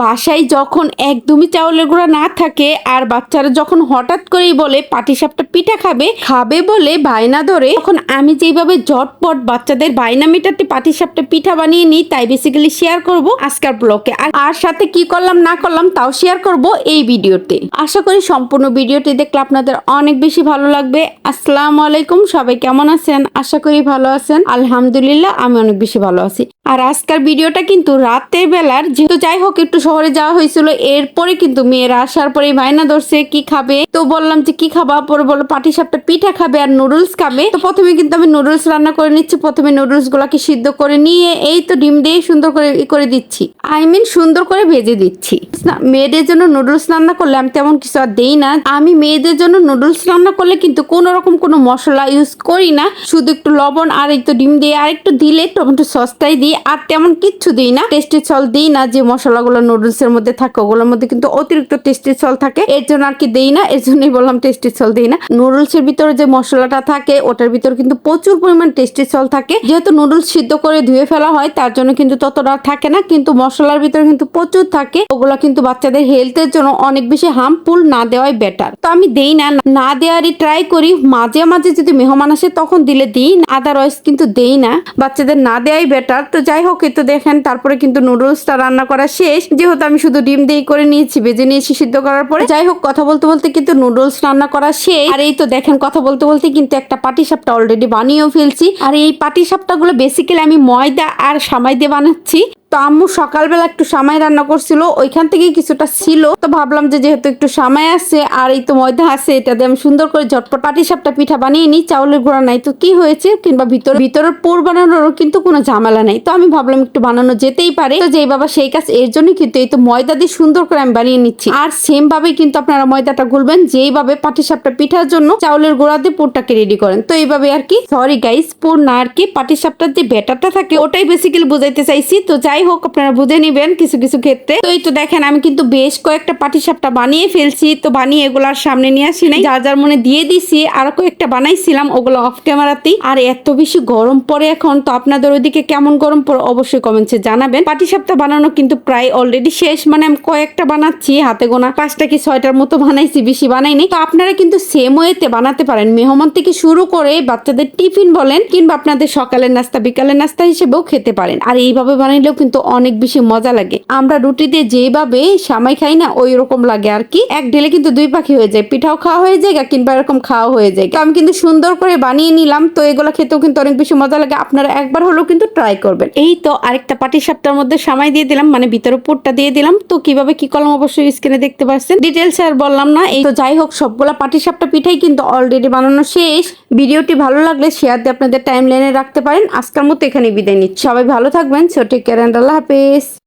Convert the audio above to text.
বাসায় যখন একদমই চাউলের গুঁড়া না থাকে আর বাচ্চারা যখন হঠাৎ করেই বলে পাটিসাপটা পিঠা খাবে? খাবে বলে বায়না ধরে, তখন আমি যেভাবে ঝটপট বাচ্চাদের বায়না মেটাতে পাটিসাপটা পিঠা বানিয়ে নিই, তাই বেসিক্যালি শেয়ার করব আজকের ব্লকে আর আর সাথে কি করলাম, না করলাম, তাও শেয়ার করব এই ভিডিওতে। আশা করি সম্পূর্ণ ভিডিওটি দেখলে আপনাদের অনেক বেশি ভালো লাগবে। আসসালামু আলাইকুম, সবাই কেমন আছেন? আশা করি ভালো আছেন। আলহামদুলিল্লাহ, আমি অনেক বেশি ভালো আছি। আর আজকের ভিডিওটা কিন্তু রাতের বেলার, যেহেতু যাই হোক একটু শহরে যাওয়া হয়েছিল, এরপরে কিন্তু মেয়েরা আসার পরে ভাইনা ধরছে, কি খাবে? তো বললাম যে কি খাবা? পরে বলল, পাটি সাপটা পিঠা খাবে আর নুডলস খাবে। তো প্রথমে কিন্তু আমি নুডলস রান্না করে নিচ্ছি, প্রথমে নুডলস গুলাকে সিদ্ধ করে নিয়ে এই তো ডিম দিয়ে সুন্দর করে ই করে দিচ্ছি। আই মিন সুন্দর করে ভেজে দিচ্ছি। না, মেয়েদের জন্য নুডলস রান্না করলে আমি তেমন কিছু আর দেই না। আমি মেয়েদের জন্য নুডলস রান্না করলে কিন্তু কোনো রকম কোনো মশলা ইউজ করি না। শুধু একটু লবণ আর একটু ডিম দিয়ে আর একটু দিলে টমেটো সসটাই আর তেমন কিচ্ছু দিই না। টেস্টি সল দিই না, যে মশলাগুলো নুডলস এর মধ্যে থাকে, ওগুলোর মধ্যে কিন্তু অতিরিক্ত টেস্টি সল থাকে। এর জন্য আর কি দেই না, এর জন্যই বললাম টেস্টি সল দিই না। নুডলস এর ভিতরে যে মশলাটা থাকে, ওটার ভিতরে কিন্তু প্রচুর পরিমাণ টেস্টি সল থাকে। যেহেতু নুডলস সিদ্ধ করে ধুয়ে ফেলা হয়, তার জন্য কিন্তু ততটা থাকে না, কিন্তু মশলার ভিতরে কিন্তু প্রচুর থাকে। ওগুলো কিন্তু বাচ্চাদের হেলথের জন্য অনেক বেশি হার্মফুল না দেওয়াই বেটার তো আমি দেই না না দেওয়ারই ট্রাই করি। মাঝে মাঝে যদি মেহমান আসে, তখন দিলে দিই আদারওয়াইজ কিন্তু দেই না। বাচ্চাদের না দেওয়াই বেটার তো যাই হোক তো দেখেন, তারপরে কিন্তু নুডলসটা রান্না করা শেষ। যেহেতু আমি শুধু ডিম দিয়ে করে নিয়েছি, ভেজে নিয়েছি সিদ্ধ করার পরে। যাই হোক কথা বলতে বলতে কিন্তু নুডলস রান্না করা শেষ। আর এই তো দেখেন, কথা বলতে বলতে কিন্তু একটা পাটি সাপটা অলরেডি বানিয়েও ফেলছি। আর এই পাটি সাপটা গুলো বেসিক্যালি আমি ময়দা আর সামাই দিয়ে বানাচ্ছি। তো আম্মু সকালবেলা একটু সামাই রান্না করছিল, ওইখান থেকেই কিছুটা ছিল। তো ভাবলাম যে যেহেতু একটু সামাই আছে আর এই তো ময়দা আছে, এটা দিয়ে আমি সুন্দর করে ঝটপট পাটি সাপটা পিঠা বানিয়ে নিই, চাউলের গুঁড়া নাই তো কি হয়েছে কিংবা ভিতরে, ভিতরের পুর বানানোরও কিন্তু কোনো ঝামেলা নাই। তো আমি ভাবলাম একটু বানানো যেতেই পারে। তো যেই বাবা সেই কাজ, এর জন্য কিন্তু এই তো ময়দা দিয়ে সুন্দর করে আমি বানিয়ে নিচ্ছি। আর সেম ভাবে কিন্তু আপনারা ময়দাটা গুলবেন, যেইভাবে পাটি সাপটা পিঠার জন্য চাউলের গুঁড়া দিয়ে পুরটাকে রেডি করেন। তো এইভাবে আর কি সরি গাইস পুর না আর কি পাটি সাপটার যে ব্যাটারটা থাকে, ওটাই বেসিক্যালি বুঝাইতে চাইছি। তো যাই হোক, আপনারা বুঝে নিবেন কিছু কিছু ক্ষেত্রে। তো এই তো দেখেন, আমি কিন্তু বেশ কয়েকটা পাটি সাপটা বানিয়ে ফেলছি। তো বানিয়ে এগুলার সামনে নিয়ে আসি নাই। যার যার মনে দিয়ে দিছি, আরও কয়েকটা বানাইছিলাম ওগুলো অফ ক্যামেরাতেই আর এত বেশি গরম পড়ে এখন, তো আপনাদের ওইদিকে কেমন গরম পড়ে অবশ্যই কমেন্টসে জানাবেন। পাটি সাপটা বানানো কিন্তু প্রায় অলরেডি শেষ। মানে আমি কয়েকটা বানাচ্ছি, হাতে গোনা পাঁচটা কি ছয়টার মতো বানাইছি, বেশি বানাইনি তো আপনারা কিন্তু সেম ওয়েতে বানাতে পারেন। মেহমান থেকে শুরু করে বাচ্চাদের টিফিন বলেন, কিংবা আপনাদের সকালের নাস্তা, বিকালের নাস্তা হিসেবেও খেতে পারেন। আর এইভাবে বানাইলেও কিন্তু অনেক বেশি মজা লাগে। আমরা রুটি দিয়ে যেভাবে সামাই খাই না ওই রকম লাগে আর কি। এক ঢেলে কিন্তু দুই পাখি হয়ে যায়। পিঠাও খাওয়া হয়ে যায় কিংবা এরকম খাওয়া হয়ে যায়। আমি কিন্তু সুন্দর করে বানিয়ে নিলাম। তো এগুলো খেতেও কিন্তু অনেক বেশি মজা লাগে। আপনারা একবার হলেও কিন্তু ট্রাই করবেন। এই তো আরেকটা পাটি সাপটার মধ্যে সামাই দিয়ে দিলাম মানে ভিতরে পুরটা দিয়ে দিলাম। তো কীভাবে কি করলাম অবশ্যই স্ক্রিনে দেখতে পাচ্ছেন ডিটেলস আর বললাম না। এই তো যাই হোক, সবগুলা পাটি সাপটা পিঠাই কিন্তু অলরেডি বানানো শেষ। ভিডিওটি ভালো লাগলে শেয়ার দিয়ে আপনাদের টাইম লাইনে রাখতে পারেন। আজকের মতো এখানে বিদায় নিচ্ছি। সবাই ভালো থাকবেন। সো টেক কেয়ার অ্যান্ড আল্লাহ হাফেজ।